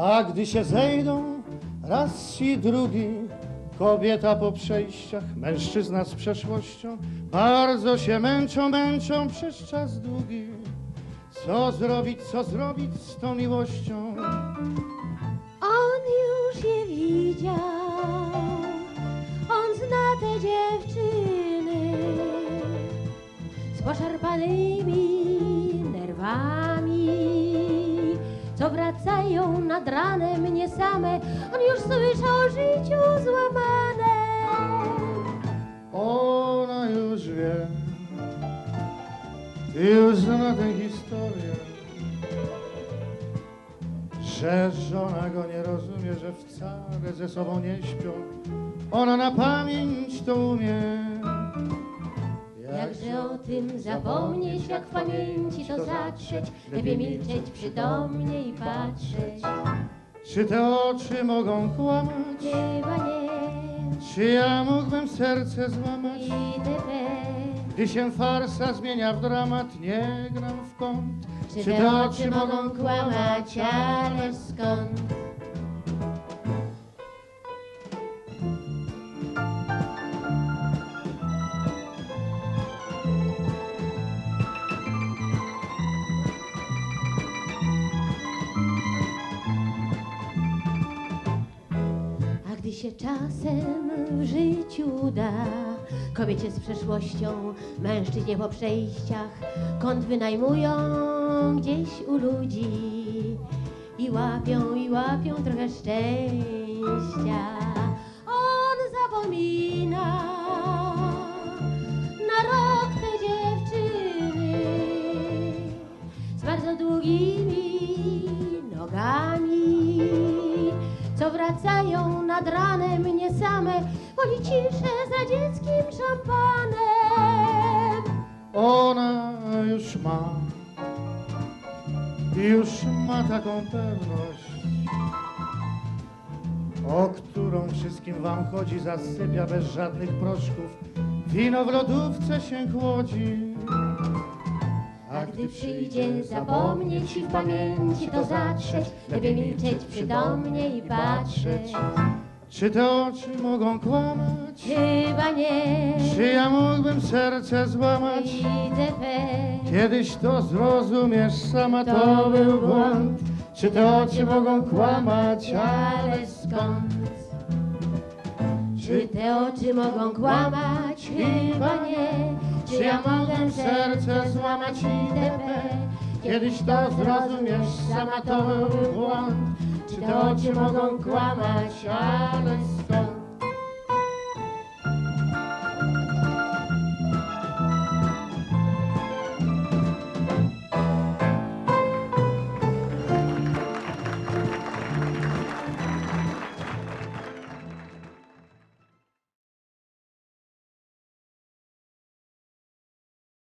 A gdy się zejdą raz i drugi, kobieta po przejściach, mężczyzna z przeszłością, bardzo się męczą, męczą przez czas długi. Co zrobić, co zrobić z tą miłością? On już je widział, on zna te dziewczyny z poszarpanymi nerwami, co wracają nad ranem nie same. On już słyszał o życiu złamanym. Ona już wie, już zna tę historię, że żona go nie rozumie, że wcale ze sobą nie śpią. Ona na pamięć to umie. Jakże o tym zapomnieć, jak w pamięci to zatrzeć, lepiej milczeć przytomnie i patrzeć. Czy te oczy mogą kłamać? Chyba nie, Czy ja mógłbym serce złamać? itp. Gdy się farsa zmienia w dramat, nie gram w kąt. Czy te oczy mogą kłamać, ale skąd? Gdy się czasem w życiu uda Kobiecie z przeszłością, mężczyźnie po przejściach Kąt wynajmują gdzieś u ludzi I łapią, i łapią trochę szczęścia. On zapomina na rok te dziewczyny Z bardzo długimi nogami co wracają nad ranem nie same, woli ciszę za dzieckim szampanem. Ona już ma, już ma taką pewność, o którą wszystkim wam chodzi, zasypia bez żadnych proszków. Wino w lodówce się chłodzi. A gdy przyjdzie zapomnieć i w pamięci to zatrzeć, lepiej milczeć przytomnie i patrzeć. Czy te oczy mogą kłamać? Chyba nie, Czy ja mógłbym serce złamać? itp. Kiedyś to zrozumiesz sama, to był błąd. Czy te oczy mogą kłamać? Ale skąd? Czy te oczy mogą kłamać? Chyba nie. Czy ja mogę serce złamać itp. Kiedyś to zrozumiesz sama, to był błąd. Czy te oczy mogą kłamać? Ale skąd?